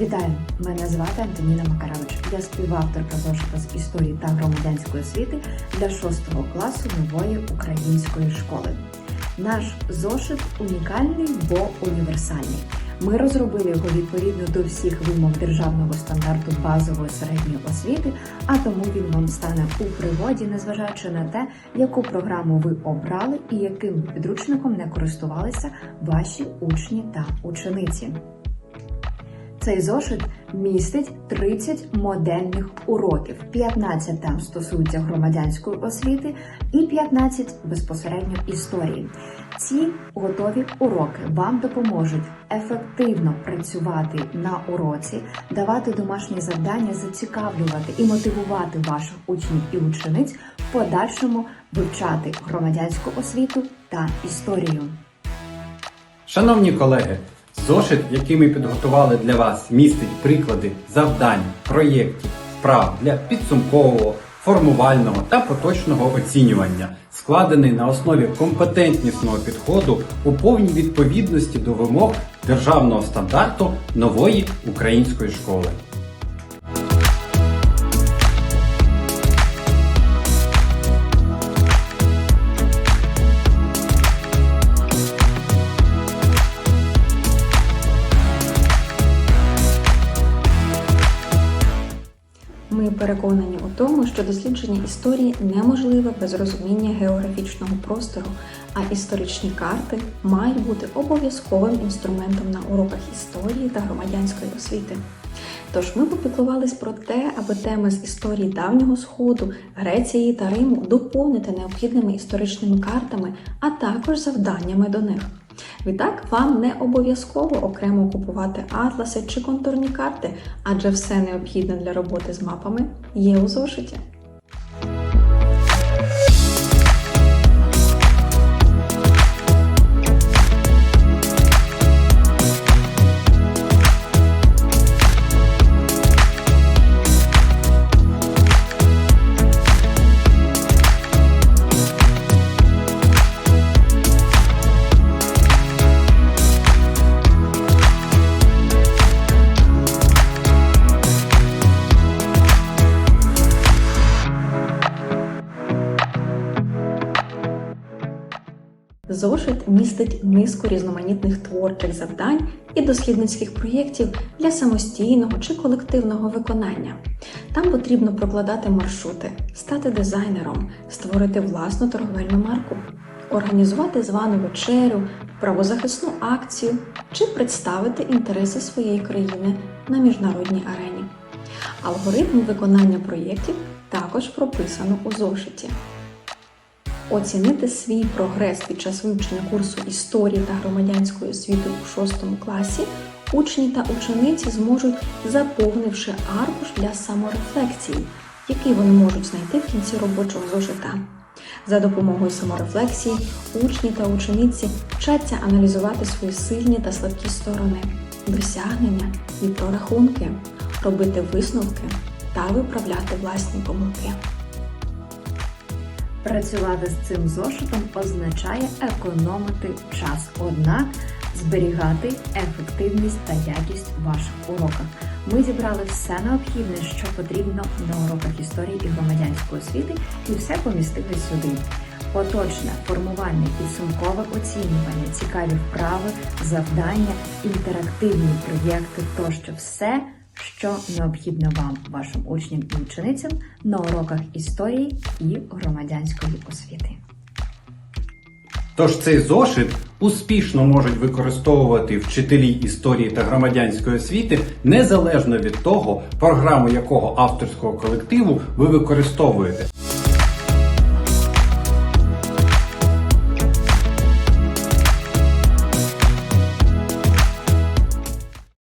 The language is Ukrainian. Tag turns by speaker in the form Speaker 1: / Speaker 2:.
Speaker 1: Мене звати Антоніна Макарович. Я співавторка зошита з історії та громадянської освіти для 6 класу нової української школи. Наш зошит унікальний, бо універсальний. Ми розробили його відповідно до всіх вимог державного стандарту базової середньої освіти, а тому він вам стане у пригоді, незважаючи на те, яку програму ви обрали і яким підручником не користувалися ваші учні та учениці. Цей зошит містить 30 модельних уроків. 15 там стосуються громадянської освіти і 15 безпосередньо історії. Ці готові уроки вам допоможуть ефективно працювати на уроці, давати домашні завдання, зацікавлювати і мотивувати ваших учнів і учениць в подальшому вивчати громадянську освіту та історію.
Speaker 2: Шановні колеги, зошит, який ми підготували для вас, містить приклади завдань, проєктів, вправ для підсумкового, формувального та поточного оцінювання, складений на основі компетентнісного підходу у повній відповідності до вимог державного стандарту нової української школи.
Speaker 3: Ми переконані у тому, що дослідження історії неможливе без розуміння географічного простору, а історичні карти мають бути обов'язковим інструментом на уроках історії та громадянської освіти. Тож ми попіклувались про те, аби теми з історії давнього сходу, Греції та Риму доповнити необхідними історичними картами, а також завданнями до них. Відтак, вам не обов'язково окремо купувати атласи чи контурні карти, адже все необхідне для роботи з мапами є у зошиті. Зошит містить низку різноманітних творчих завдань і дослідницьких проєктів для самостійного чи колективного виконання. Там потрібно прокладати маршрути, стати дизайнером, створити власну торговельну марку, організувати звану вечерю, правозахисну акцію чи представити інтереси своєї країни на міжнародній арені. Алгоритм виконання проєктів також прописано у зошиті. Оцінити свій прогрес під час вивчення курсу історії та громадянської освіти у 6 класі учні та учениці зможуть, заповнивши аркуш для саморефлексії, який вони можуть знайти в кінці робочого зошита. За допомогою саморефлексії учні та учениці вчаться аналізувати свої сильні та слабкі сторони, досягнення і прорахунки, робити висновки та виправляти власні помилки.
Speaker 1: Працювати з цим зошитом означає економити час, однак зберігати ефективність та якість ваших уроках. Ми зібрали все необхідне, що потрібно на уроках історії і громадянської освіти, і все помістили сюди. Поточне формування, підсумкове оцінювання, цікаві вправи, завдання, інтерактивні проєкти тощо все, що необхідно вам, вашим учням і ученицям на уроках історії і громадянської освіти.
Speaker 2: Тож цей зошит успішно можуть використовувати вчителі історії та громадянської освіти незалежно від того, програму якого авторського колективу ви використовуєте.